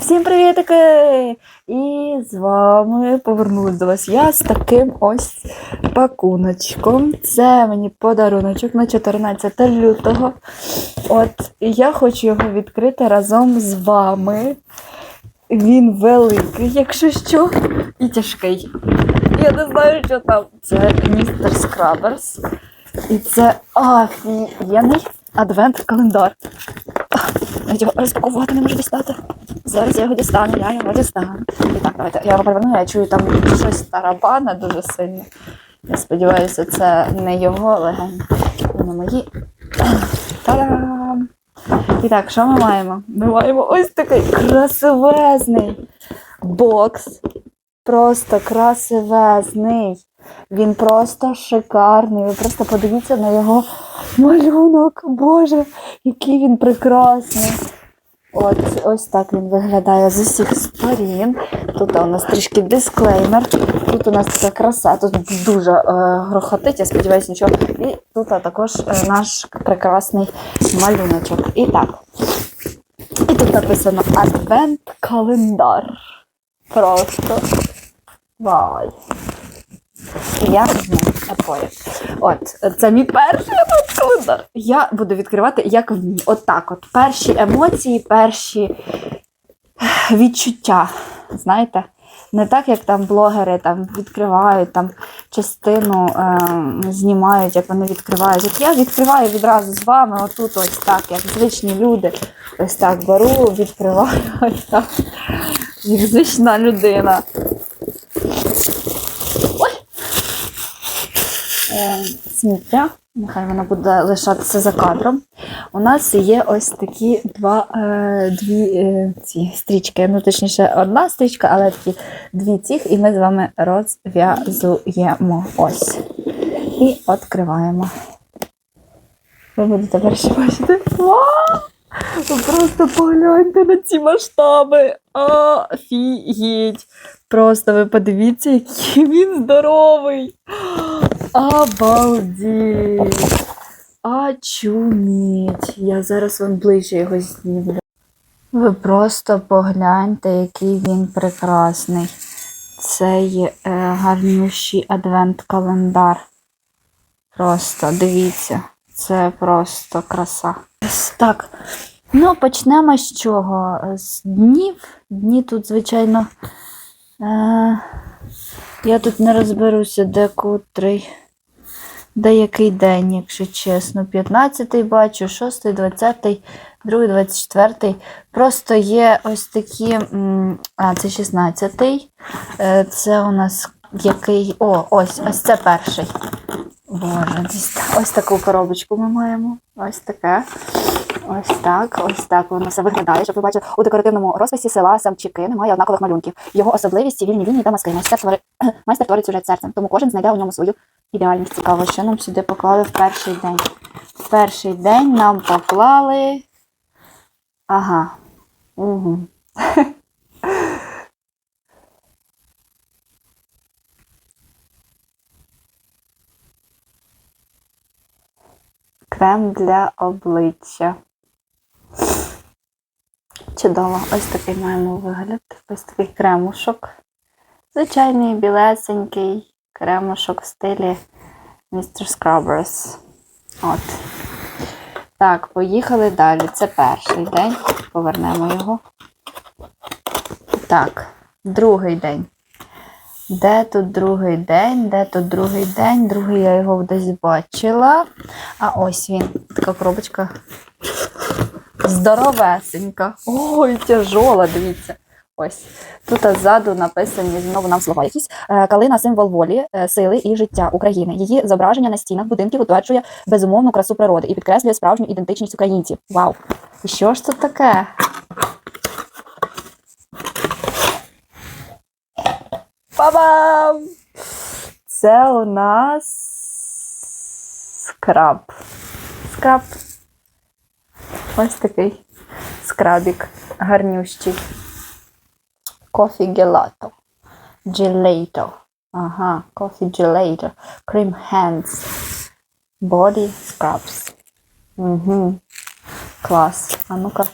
Всім привітики! І з вами повернулась до вас я з таким ось пакуночком. Це мені подаруночок на 14 лютого. От я хочу його відкрити разом з вами. Він великий, якщо що, і тяжкий. Я не знаю, що там. Це містер Скраберс. І це офігенний адвент-календар. Я його не можу дістати. Зараз я його дістану, я його дістану. І так, давайте я його переверну, я чую там щось тарабана дуже сильно. Я сподіваюся, це не його легень, не мої. Та-дам! І так, що ми маємо? Ми маємо ось такий красивезний бокс. Просто красивезний. Він просто шикарний. Ви просто подивіться на його малюнок. Боже, який він прекрасний. От ось так він виглядає з усіх сторін. Тут у нас трішки дисклеймер. Тут у нас така краса, тут дуже е, грохотить, я сподіваюся, нічого. І тут також е, наш прекрасний малюночок. І так. І тут написано Адвент-календар. Просто вау. І я візьму поряд. От, це мій перший календар. Я буду відкривати, як вмію. От так от. Перші емоції, перші відчуття. Знаєте? Не так, як там блогери там відкривають там частину е, знімають, як вони відкривають. От я відкриваю відразу з вами, отут ось так, як звичні люди. Ось так беру, відкриваю, ось так. Як звична людина. Сміття. Нехай воно буде лишатися за кадром. У нас є ось такі два, е, дві е, ці стрічки. Ну, точніше, одна стрічка, але такі дві цих, і ми з вами розв'язуємо. Ось. І відкриваємо. Ви будете перші бачити. Ви просто погляньте на ці масштаби. Офігеть! Просто ви подивіться, який він здоровий. Обалдеть! Очуміть! Я зараз вам ближче його знімлю. Ви просто погляньте, який він прекрасний. Цей е, гарнющий адвент-календар. Просто дивіться, це просто краса. Так, ну почнемо з чого? З днів. Дні тут, звичайно. Е, я тут не розберуся, де котрий, де який день, якщо чесно. 15-й бачу, 6-й, 20-й, 2-й, 24-й. Просто є ось такі. А, це 16-й. Е, Це у нас який. О, ось, ось це перший. Боже, ось таку коробочку ми маємо. Ось таке. Ось так, ось так воно все виглядає. Щоб ви бачили, у декоративному розписі села Самчики немає однакових малюнків. Його особливість вільні лінії та маски. Майстер твори... майстер творить сюжет серцем, тому кожен знайде у ньому свою ідеальність. Цікаво, що нам сюди поклали в перший день. В перший день нам поклали. Ага. Угу. Крем для обличчя. Чудово, ось такий маємо вигляд. Ось такий кремушок. Звичайний білесенький кремушок в стилі Mr. Scrubbers. От. Так, поїхали далі. Це перший день. Повернемо його. Так, другий день. Де тут другий день? Де тут другий день? Другий я його десь бачила. А ось він. Така коробочка Здоровесенька. Ой, тяжола, дивіться. Ось. Тут ззаду написані знову нам слова якісь. Е, Калина символ волі, е, сили і життя України. Її зображення на стінах будинків утверджує безумовну красу природи і підкреслює справжню ідентичність українців. Вау! І що ж тут таке? Па-бам! Це у нас скраб. Скраб. Ось такий скрабік гарнющий. Кофі гелато. Gelato. Ага, кофі gelato. Cream hands. Body scrubs. Угу. Клас. А ну-ка.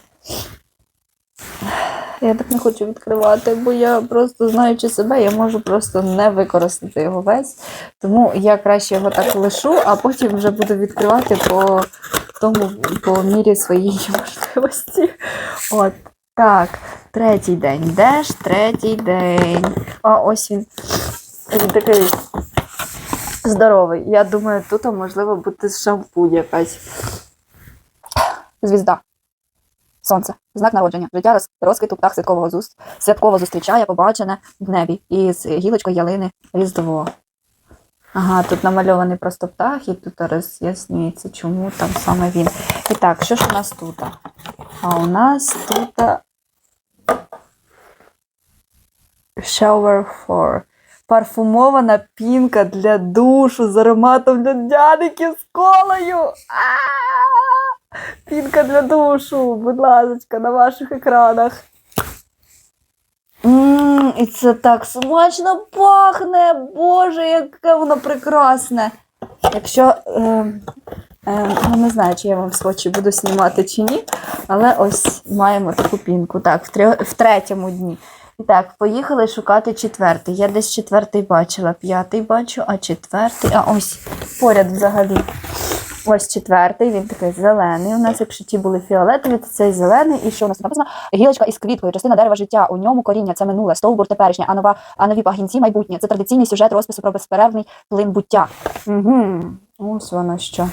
Я так не хочу відкривати, бо я просто знаючи себе, я можу просто не використати його весь. Тому я краще його так лишу, а потім вже буду відкривати по тому, по мірі своєї можливості. От. Так, третій день. Де ж третій день? А ось він. Він такий здоровий. Я думаю, тут можливо бути шампунь якась. Звізда. Сонце. Знак народження. Життя роз, розквіту птах святкового зуст. Святково зустрічає побачене в небі. Із гілочкою ялини Різдво. Ага, тут намальований просто птах, і тут роз'яснюється, чому там саме він. І так, що ж у нас тут? А у нас тут Shower 4. Парфумована пінка для душу з ароматом льодяників з колою. Пінка для душу, будь ласка, на ваших екранах. Ммм, і це так смачно пахне. Боже, яке воно прекрасне. Якщо. Е, е, ну, не знаю, чи я вам Сочі буду знімати чи ні, але ось маємо таку пінку. Так, в, трьох, в третьому дні. І так, поїхали шукати четвертий. Я десь четвертий бачила, п'ятий бачу, а четвертий. А ось поряд взагалі. Ось четвертий, він такий зелений. У нас, якщо ті були фіолетові, то цей зелений. І що у нас тут написано? Гілочка із квіткою, частина дерева життя. У ньому коріння це минуле, стовбур теперішнє, а нова, а нові пагінці майбутнє. Це традиційний сюжет розпису про безперервний плин буття. Угу. Ось воно що.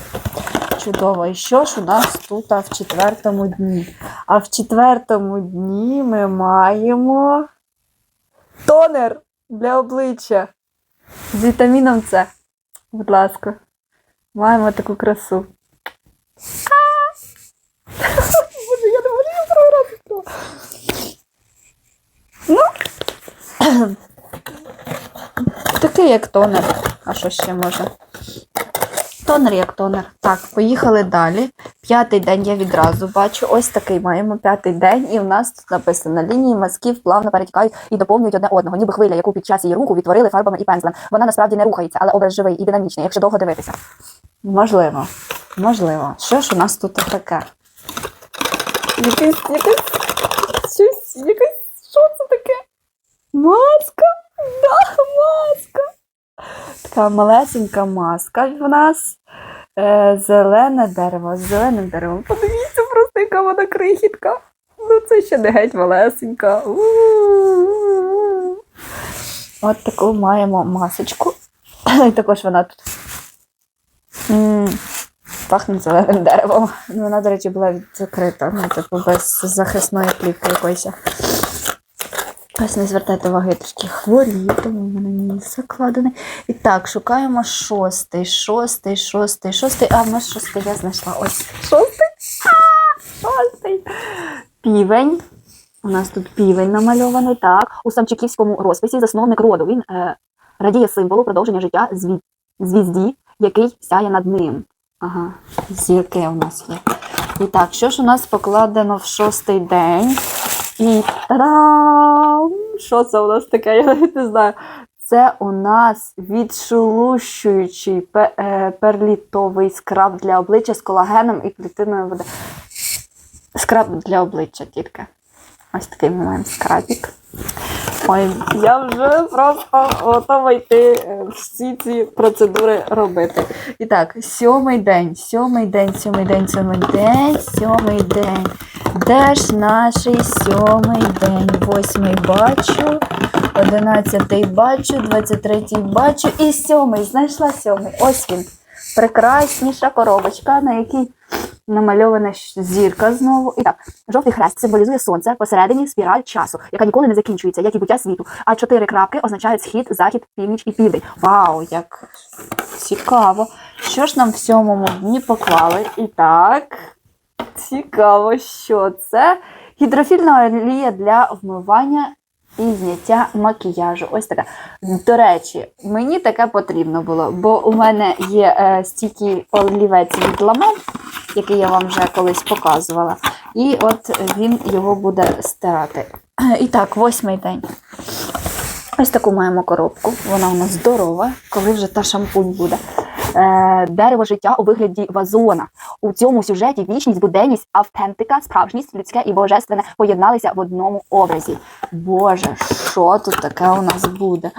Чудово. І що ж у нас тут а, в четвертому дні? А в четвертому дні ми маємо тонер для обличчя з вітаміном С. Будь ласка. Маємо таку красу. Боже, я не можу її програти. Ну, такий як тонер. А що ще може? Тонер як тонер. Так, поїхали далі. П'ятий день я відразу бачу. Ось такий маємо п'ятий день, і в нас тут написано: лінії мазків плавно перетікають і доповнюють одне одного, ніби хвиля, яку під час її руху відтворили фарбами і пензлем. Вона насправді не рухається, але образ живий і динамічний, якщо довго дивитися. Можливо, можливо. Що ж у нас тут таке? Якесь, якесь, щось, якесь, що це таке? Маска? Да, маска. Така малесенька маска в нас. Е, зелене дерево з зеленим деревом. Подивіться просто, яка вона крихітка. Ну, це ще не геть малесенька. У-у-у. От таку маємо масочку. І також вона тут пахне зеленим деревом. Ну, Вона, до речі, була закрита, ну, типу, без захисної плівки якоїсь. Ось не звертайте уваги, трішки хворію, тому в мене ніс. І так, шукаємо шостий, шостий, шостий, шостий. А, нас шостий я знайшла. Ось шостий. А, шостий. Півень. У нас тут півень намальований. Так. У самчиківському розписі засновник роду. Він е, радіє символу продовження життя звізді, який сяє над ним. Ага, зірки у нас є. І так, що ж у нас покладено в шостий день? І та-дам! Що це у нас таке? Я навіть не знаю. Це у нас відшелущуючий е, перлітовий скраб для обличчя з колагеном і клітиною води. Скраб для обличчя тільки. Ось такий ми маємо скрабік. Я вже просто готова йти е, всі ці процедури робити. І так, сьомий день, сьомий день, сьомий день, сьомий день, сьомий день. Де ж наш сьомий день? Восьмий бачу, одинадцятий бачу, двадцять третій бачу і сьомий. Знайшла сьомий. Ось він. Прекрасніша коробочка, на якій намальована зірка знову. І так, жовтий хрест символізує сонце, посередині спіраль часу, яка ніколи не закінчується, як і буття світу. А чотири крапки означають схід, захід, північ і південь. Вау, як цікаво. Що ж нам в сьомому дні поклали? І так, цікаво, що це гідрофільна олія для вмивання і зняття макіяжу. Ось така. До речі, мені таке потрібно було, бо у мене є е, стійкий олівець від ламель, який я вам вже колись показувала. І от він його буде стирати. І так, восьмий день. Ось таку маємо коробку. Вона у нас здорова, коли вже та шампунь буде. Е, дерево життя у вигляді вазона. У цьому сюжеті вічність, буденність, автентика, справжність, людське і божественне поєдналися в одному образі. Боже, що тут таке у нас буде?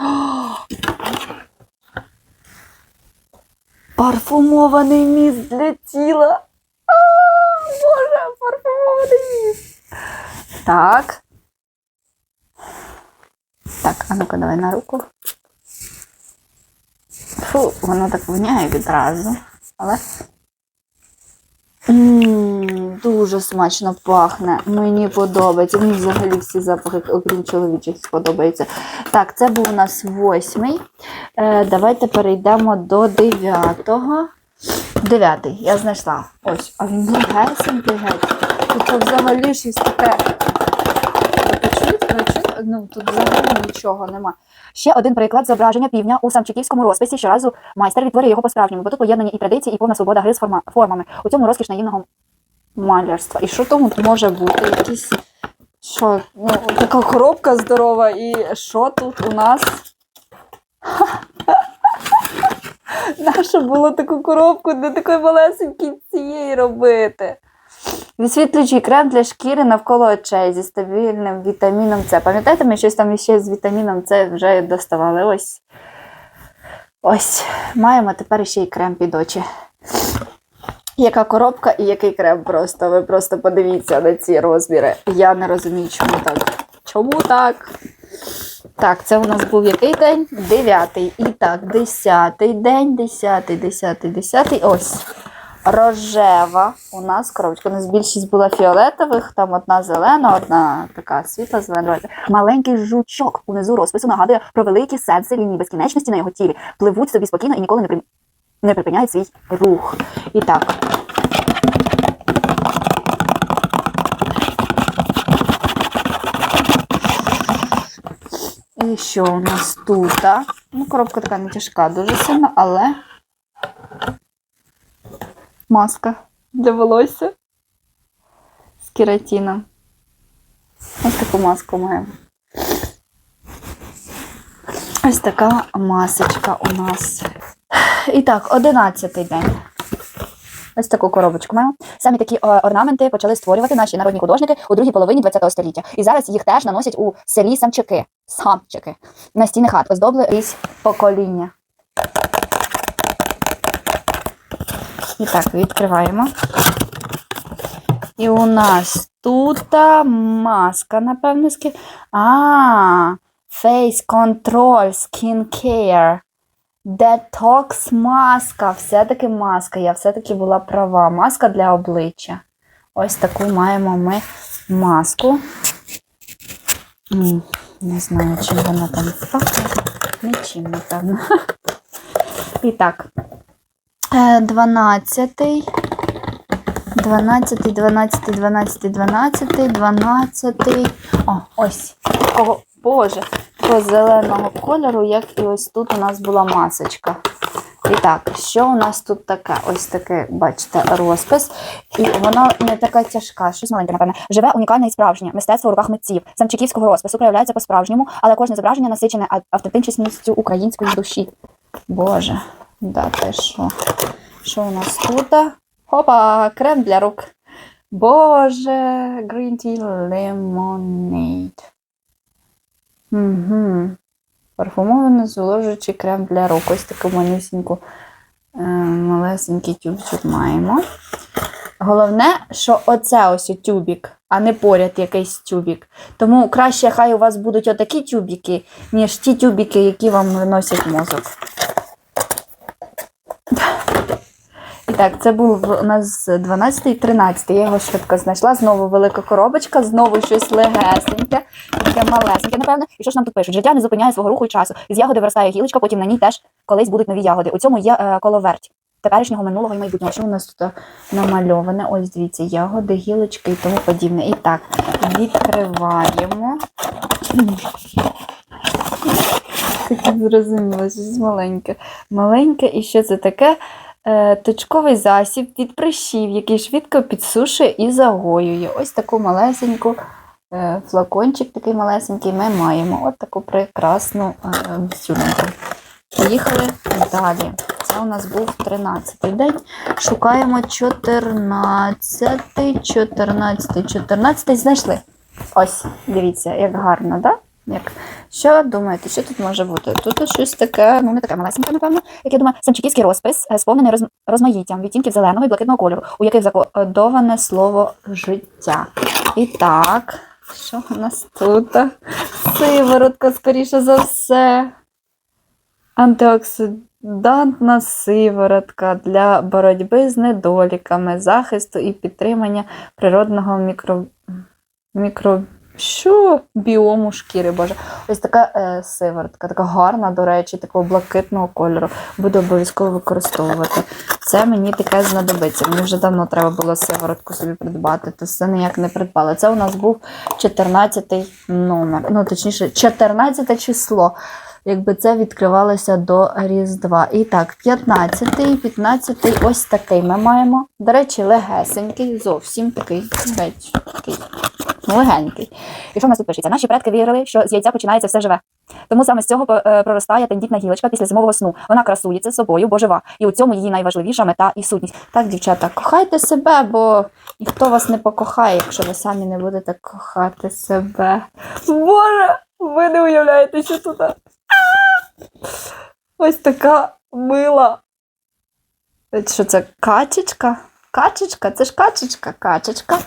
Парфумований міст для тіла. А, Боже, парфумований міст. Так. Так, а ну-ка, давай на руку. Фу, воно так воняє відразу. Але. Ммм, дуже смачно пахне. Мені подобається. Мені взагалі всі запахи, окрім чоловічих, сподобаються. Так, це був у нас восьмий. Е, давайте перейдемо до дев'ятого. Дев'ятий, я знайшла. Ось, а він легесенький геть. Тут взагалі щось таке. Ви почуєте? Ви чуєте? Ну, тут взагалі нічого нема. Ще один приклад зображення півня у самчиківському розписі. Щоразу майстер відтворює його по-справжньому, бо тут поєднані і традиції, і повна свобода гри з форма- формами. У цьому розкіш наївного малярства. І що тому може бути? Якісь. Що? Ну, така коробка здорова, і що тут у нас? Нащо було таку коробку для такої малесенької цієї робити? Висвітлюючий крем для шкіри навколо очей зі стабільним вітаміном С. Пам'ятаєте, ми щось там ще з вітаміном С вже доставали. Ось. Ось. Маємо тепер ще й крем під очі. Яка коробка і який крем просто. Ви просто подивіться на ці розміри. Я не розумію, чому так. Чому так? Так, це у нас був який день? Дев'ятий. І так, десятий день, десятий, десятий, десятий. Ось. Рожева у нас коробочка. У нас більшість була фіолетових, там одна зелена, одна така світла зелена. Маленький жучок унизу розпису нагадує про великі сенси лінії безкінечності на його тілі. Пливуть собі спокійно і ніколи не, при... не припиняють свій рух. І так. І що у нас тут? Ну, коробка така не тяжка дуже сильно, але маска для волосся з кератином. Ось таку маску маємо. Ось така масочка у нас. І так, одинадцятий день. Ось таку коробочку маємо. Самі такі е, орнаменти почали створювати наші народні художники у другій половині ХХ століття. І зараз їх теж наносять у селі самчики. Самчики. На стіни хат оздобли різь покоління. І так, відкриваємо. І у нас тут маска, напевно, з А, Face Control, Skin Care. Detox маска. Все-таки маска. Я все-таки була права. Маска для обличчя. Ось таку маємо ми маску. Не знаю, чим вона там пахне. Нічим, напевно. І так. Е, 12. 12, 12, 12, 12, 12. О, ось. Такого, боже, такого зеленого кольору, як і ось тут у нас була масочка. І так, що у нас тут таке? Ось таке, бачите, розпис. І воно не така тяжка, щось маленьке, напевне. Живе унікальне і справжнє мистецтво у руках митців. Самчиківського розпису проявляється по-справжньому, але кожне зображення насичене автентичністю української душі. Боже, да що? Що у нас тут? Опа, крем для рук. Боже, Green Tea Lemonade. Угу. Парфумований зволожуючий крем для рук. Ось таку манюсіньку е, малесенький тюбчик маємо. Головне, що оце ось тюбік, а не поряд якийсь тюбік. Тому краще хай у вас будуть отакі тюбіки, ніж ті тюбіки, які вам виносять мозок. І так, це був у нас 12 і 13. Я його швидко знайшла. Знову велика коробочка, знову щось легесеньке, таке малесеньке, напевно. І що ж нам тут пишуть? Життя не зупиняє свого руху і часу. З ягоди виростає гілочка, потім на ній теж колись будуть нові ягоди. У цьому є е, коловерть теперішнього, минулого і майбутнього. Що у нас тут намальоване? Ось дивіться, ягоди, гілочки і тому подібне. І так, відкриваємо. Зрозуміло, щось маленьке. Маленьке, і що це таке? Е, точковий засіб від прищів, який швидко підсушує і загоює. Ось таку малесеньку е, флакончик такий малесенький ми маємо. От таку прекрасну е, бісюнку. Поїхали далі. Це у нас був 13-й день. Шукаємо 14-й, 14-й, 14-й. Знайшли. Ось, дивіться, як гарно, да? Як... Що думаєте, що тут може бути? Тут щось таке, ну не таке малесеньке, напевно. Як я думаю, самчиківський розпис, е, сповнений роз... розмаїттям відтінків зеленого і блакитного кольору, у яких закодоване слово життя. І так, що у нас тут? Сиворотка, скоріше за все. Антиоксидантна сиворотка для боротьби з недоліками, захисту і підтримання природного мікро... мікро... Що? Біому шкіри, боже. Ось така е, сиворотка, така гарна, до речі, такого блакитного кольору. Буду обов'язково використовувати. Це мені таке знадобиться. Мені вже давно треба було сиворотку собі придбати, то все ніяк не придбала. Це у нас був 14 номер. Ну, точніше, 14 число. Якби це відкривалося до Різдва. І так, 15-й, 15-й, ось такий ми маємо. До речі, легесенький, зовсім такий, такий ну, легенький. І що в нас тут пишеться? Наші предки вірили, що з яйця починається все живе. Тому саме з цього е, проростає тендітна гілочка після зимового сну. Вона красується собою, бо жива. І у цьому її найважливіша мета і сутність. Так, дівчата, кохайте себе, бо ніхто вас не покохає, якщо ви самі не будете кохати себе. Боже, ви не уявляєте, що тут. Ось така мила. Що це качечка? Качечка, це ж качечка, качечка.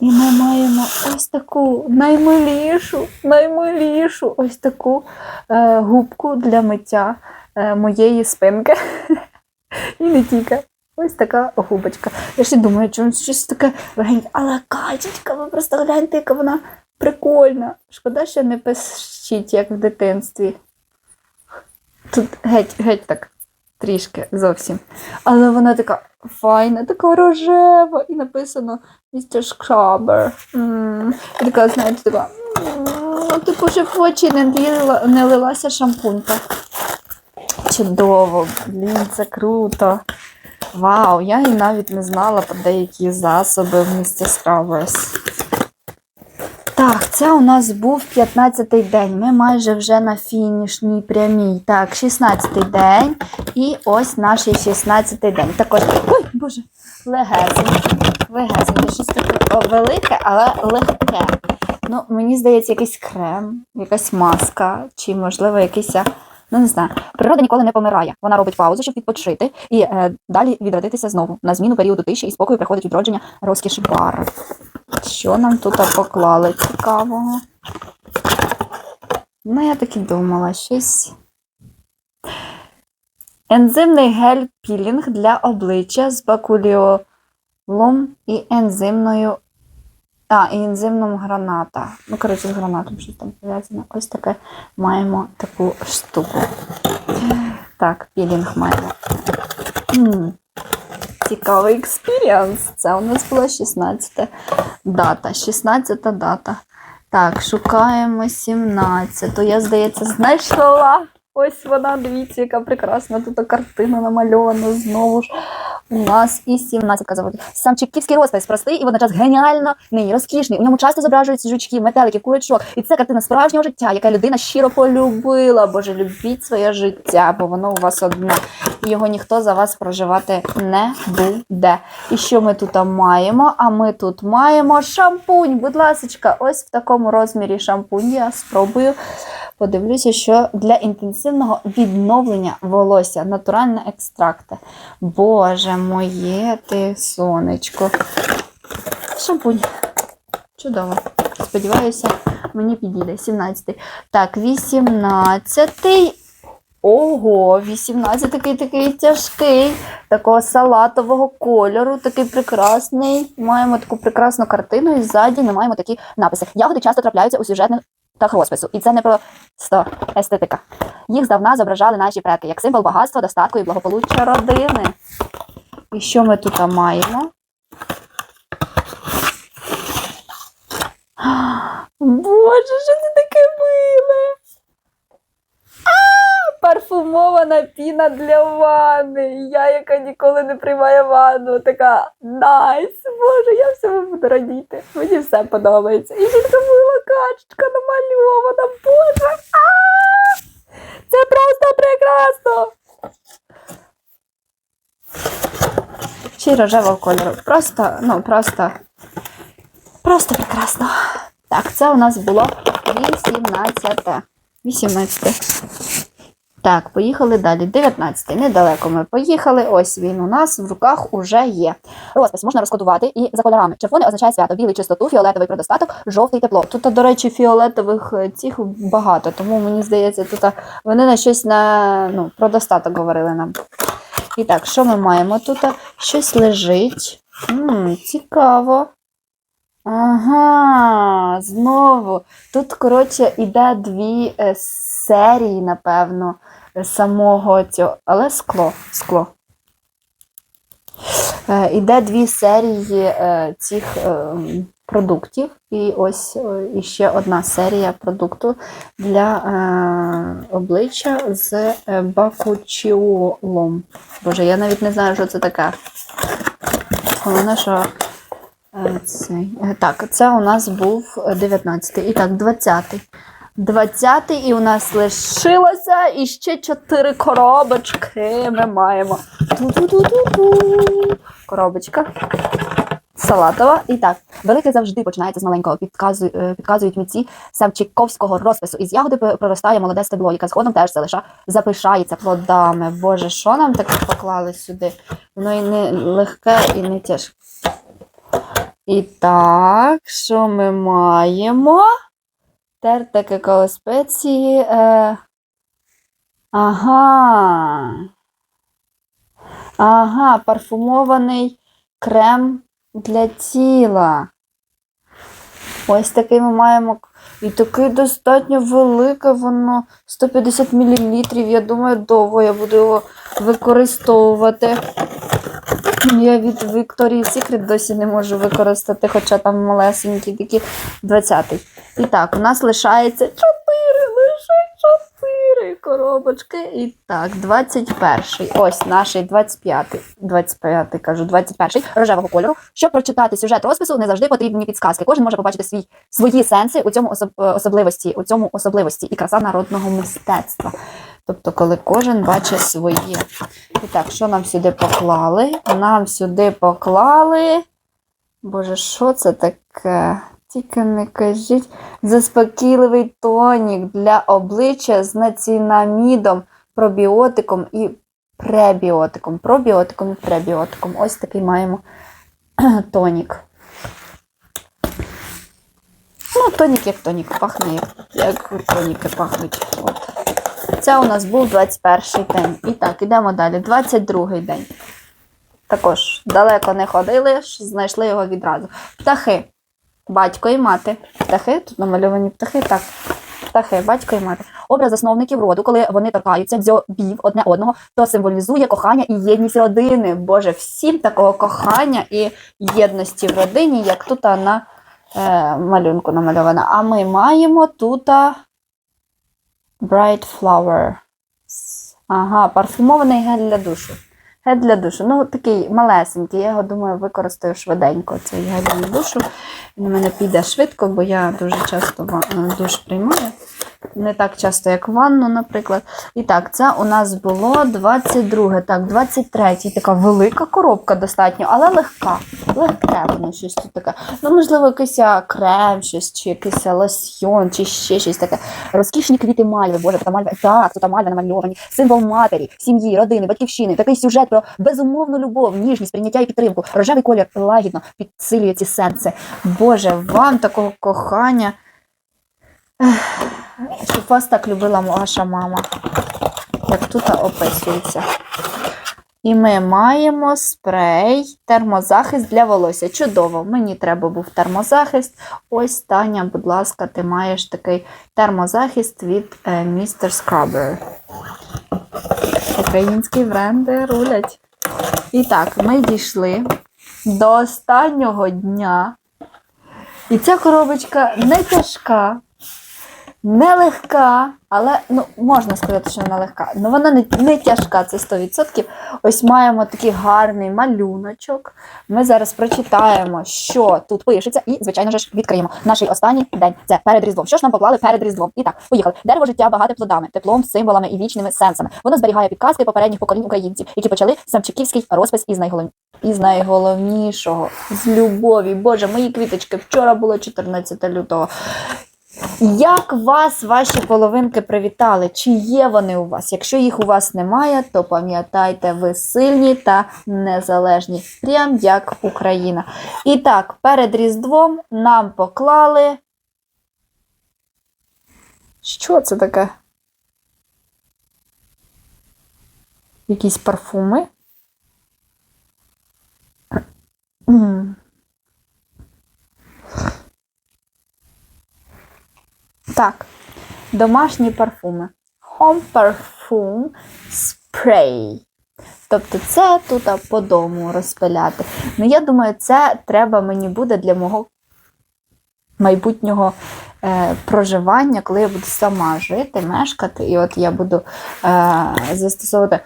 І ми маємо ось таку наймилішу, наймилішу ось таку е, губку для миття е, моєї спинки. І не тільки. Ось така губочка. Я ще думаю, чому щось таке легеньке. Але качечка, ви просто гляньте, яка вона прикольна. Шкода, що не пищить, як в дитинстві. Тут геть, геть так. Трішки зовсім. Але вона така файна, така рожева, і написано Mr. Scrubber. М, І така, знаєте, така. Типу, щоб в очі не, лила, не лилася шампунька. Чудово, блін, це круто. Вау, я і навіть не знала про деякі засоби в місті Scrubbers. Так, це у нас був 15-й день. Ми майже вже на фінішній прямій. Так, 16-й день. І ось наш 16-й день. Також, ой, боже, легесеньке. Легесеньке, щось таке велике, але легке. Ну, мені здається, якийсь крем, якась маска, чи, можливо, якийсь. Ну, не знаю. Природа ніколи не помирає. Вона робить паузу, щоб відпочити, і е, далі відродитися знову. На зміну періоду тиші і спокою приходить відродження розкіші пара. Що нам тут поклали цікавого? Ну, я так і думала, щось. Ензимний гель пілінг для обличчя з бакуліолом і ензимною. А, і ензимном граната. Ну, коротше, з гранатом щось там пов'язане. Ось таке маємо таку штуку. Так, пілінг маємо. М, Цікавий експіріанс. Це у нас була 16 дата. 16 дата. Так, шукаємо 17. Я, здається, знайшла. Ось вона, дивіться, яка прекрасна тут картина намальована знову ж. У нас і 17 заводить. Сам чеківський розпис простий і водночас геніально нині розкішний. У ньому часто зображуються жучки, метелики, курочок. І це картина справжнього життя, яке людина щиро полюбила. Боже, любіть своє життя, бо воно у вас одне. І його ніхто за вас проживати не буде. І що ми тут маємо? А ми тут маємо шампунь. Будь ласочка, ось в такому розмірі шампунь. Я спробую. Подивлюся, що для інтенсивного відновлення волосся натуральні екстракти. Боже моє ти сонечко. Шампунь. Чудово. Сподіваюся, мені підійде. 17-й. Так, 18-й. Ого, 18 такий такий тяжкий, такого салатового кольору, такий прекрасний. Маємо таку прекрасну картину, і ззаді ми маємо такі написи. Ягоди часто трапляються у сюжетних та розпису. І це не просто естетика. Їх здавна зображали наші предки як символ багатства, достатку і благополуччя родини. І що ми тут маємо? Боже, що це таке миле? Парфумована піна для ванни. Я, яка ніколи не приймає ванну, така найс. Боже, я всьому буду радіти. Мені все подобається. І така мила качечка намальована. Боже. Це просто прекрасно. ще й рожевого кольору. Просто, ну, просто, просто прекрасно. Так, це у нас було 18. 18. Так, поїхали далі. 19. Недалеко ми поїхали. Ось він у нас в руках уже є. Розпис можна розкодувати і за кольорами. Червоний означає свято, білий чистоту, фіолетовий про достаток, жовтий тепло. Тут, до речі, фіолетових е, цих багато, тому мені здається, тут вони на щось на ну, про говорили нам. І так, що ми маємо тут? Щось лежить. м цікаво. Ага, знову. Тут, коротше, іде дві е, серії, напевно, самого цього. Але скло. скло. Е, іде дві серії е, цих е, продуктів. І ось е, іще одна серія продукту для е, обличчя з е, бакучіолом. Боже, я навіть не знаю, що це таке. Головне, що е, цей. е, Так, це у нас був 19-й. І так, 20-й. 20-й, і у нас лишилося іще 4 коробочки. Ми маємо. Ту-ту-ту-ту-ту. Коробочка. Салатова. І так, велике завжди починається з маленького. Підказують, е, підказують митці Савчиковського розпису. Із ягоди проростає молоде стебло, яке згодом теж залиша запишається плодами. Боже, що нам таке поклали сюди? Воно і не легке, і не тяжке. І так, що ми маємо? Терте какао спеції. Е... Ага. Ага, парфумований крем для тіла. Ось такий ми маємо. І такий достатньо велике, воно 150 мл. Я думаю, довго я буду його використовувати. Я від Вікторії Secret досі не можу використати, хоча там малесенькі такі 20-й. І так, у нас лишається 4, лише 4 коробочки. І так, 21-й. Ось наш 25-й. 25-й, кажу, 21-й рожевого кольору. Щоб прочитати сюжет розпису, не завжди потрібні підсказки. Кожен може побачити свій, свої сенси у цьому особ, е, особливості, у цьому особливості і краса народного мистецтва. Тобто, коли кожен бачить свої. І так, що нам сюди поклали? Нам сюди поклали. Боже, що це таке? Тільки не кажіть. Заспокійливий тонік для обличчя з нацинамідом, пробіотиком і пребіотиком. Пробіотиком і пребіотиком. Ось такий маємо тонік. Ну, тонік як тонік, пахне як, тоніки пахнуть. От. Це у нас був 21 день. І так, ідемо далі. 22 день. Також далеко не ходили, знайшли його відразу. Птахи. Батько і мати. Птахи, тут намальовані птахи, так. Птахи, батько і мати. Образ засновників роду, коли вони торкаються дзьобів одне одного, то символізує кохання і єдність родини. Боже, всім такого кохання і єдності в родині, як тут на е, малюнку намальована. А ми маємо тут Bright Flower. Ага, парфумований гель для душу. Гель для душу. Ну, такий малесенький. Я його думаю, використаю швиденько цей гель для душу. Він у мене піде швидко, бо я дуже часто е, душ приймаю. Не так часто, як ванну, наприклад. І так, це у нас було 22, так, 23. Така велика коробка достатньо, але легка. Легке воно щось тут таке. Ну, можливо, якийсь крем, щось, чи якийсь лосьйон, чи ще щось таке. Розкішні квіти мальви, боже, тут мальва. Так, тут мальви намальовані. Символ матері, сім'ї, родини, батьківщини. Такий сюжет про безумовну любов, ніжність, прийняття і підтримку. Рожевий колір лагідно підсилює ці сенси. Боже, вам такого кохання. Ех, Щоб вас так любила ваша мама. Як тут описується. І ми маємо спрей, термозахист для волосся. Чудово, мені треба був термозахист. Ось, Таня, будь ласка, ти маєш такий термозахист від е, Mr. Scrubber. Українські бренди рулять. І так, ми дійшли до останнього дня. І ця коробочка не тяжка. Нелегка, але ну, можна сказати, що вона легка. Ну вона не, не тяжка, це 100%. Ось маємо такий гарний малюночок. Ми зараз прочитаємо, що тут пишеться, і, звичайно ж, відкриємо наш останній день. Це перед Різдвом. Що ж нам поклали перед Різдвом? І так, поїхали. Дерево життя багате плодами, теплом, символами і вічними сенсами. Воно зберігає підказки попередніх поколінь українців, які почали самчиківський розпис із найголов... із найголовнішого з любові. Боже, мої квіточки. Вчора було 14 лютого. Як вас ваші половинки привітали? Чи є вони у вас? Якщо їх у вас немає, то пам'ятайте, ви сильні та незалежні, прям як Україна. І так, перед Різдвом нам поклали. Що це таке? Якісь парфуми? Так, домашні парфуми. Home Parfum Spray. Тобто це тут по дому розпиляти. Ну, я думаю, це треба мені буде для мого майбутнього е, проживання, коли я буду сама жити, мешкати. І от я буду е, застосовувати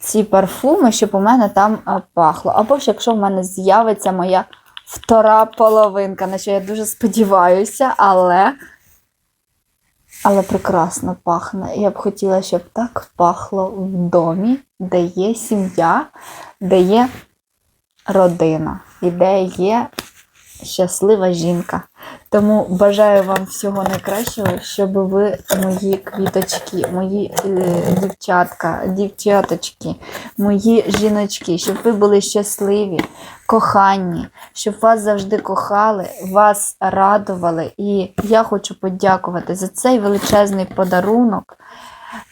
ці парфуми, щоб у мене там е, пахло. Або ж якщо в мене з'явиться моя втора половинка, на що я дуже сподіваюся, але. Але прекрасно пахне. Я б хотіла, щоб так пахло в домі, де є сім'я, де є родина і де є щаслива жінка. Тому бажаю вам всього найкращого, щоб ви, мої квіточки, мої е, дівчатка, дівчаточки, мої жіночки, щоб ви були щасливі, кохані, щоб вас завжди кохали, вас радували. І я хочу подякувати за цей величезний подарунок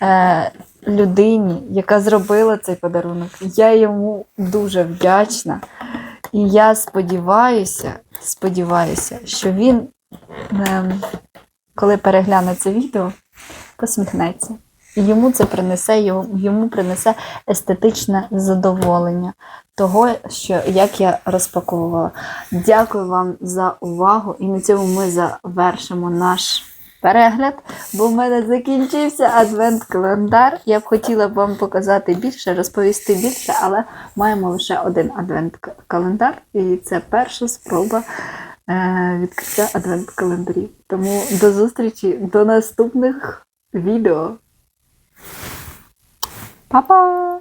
е, людині, яка зробила цей подарунок. Я йому дуже вдячна. І я сподіваюся, сподіваюся, що він, ем, коли перегляне це відео, посміхнеться. Йому це принесе, йому, принесе естетичне задоволення того, що як я розпаковувала. Дякую вам за увагу. І на цьому ми завершимо наш перегляд, бо в мене закінчився адвент-календар. Я б хотіла б вам показати більше, розповісти більше, але маємо лише один адвент-календар, і це перша спроба е, відкриття адвент-календарів. Тому до зустрічі до наступних відео. 宝宝